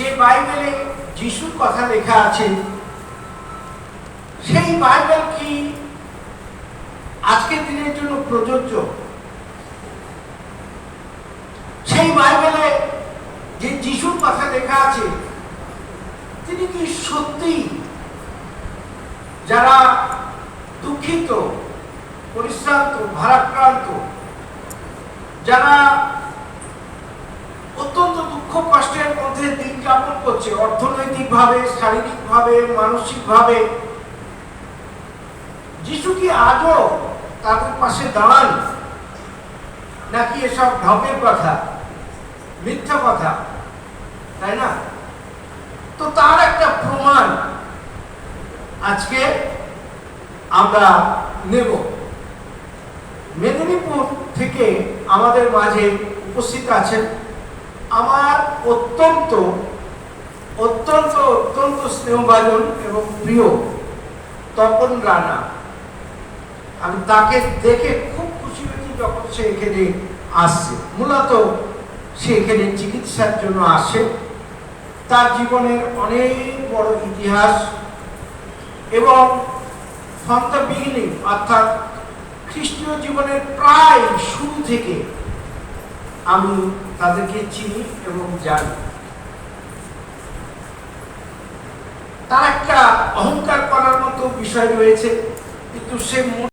যে বাইবেলে যিশুর কথা লেখা আছে, সেই বাইবেল কি আজকের দিনের জন্য প্রযোজ্য? সেই বাইবেলে যে যিশুর কথা লেখা আছে, তিনি কি সত্যি যারা দুঃখিত, পরিশ্রান্ত, ভারাক্রান্ত, যারা করছে অর্থনৈতিকভাবে, শারীরিকভাবে, মানসিকভাবে। যিশু কি আজও তাদের পাশে দাঁড়ান? নাকি এসব ঢপের কথা, মিথ্যা কথা? তাই না? তো তার একটা প্রমাণ আজকে আমরা নেব। মেদিনীপুর থেকে আমাদের মাঝে উপস্থিত আছেন আমার অত্যন্ত অত্যন্ত অত্যন্ত স্নেহভাজন এবং প্রিয় তপন রানা। আমি তাকে দেখে খুব খুশি হয়েছি যখন সে এখানে আসছে। মূলত সে এখানে চিকিৎসার জন্য আসে। তার জীবনের অনেক বড় ইতিহাস এবং ফ্রম অর্থাৎ খ্রিস্টীয় জীবনের প্রায় শুরু থেকে আমি তাদেরকে চিনি এবং জানি। তার একটা অহংকার করার মতো বিষয় রয়েছে কিন্তু সে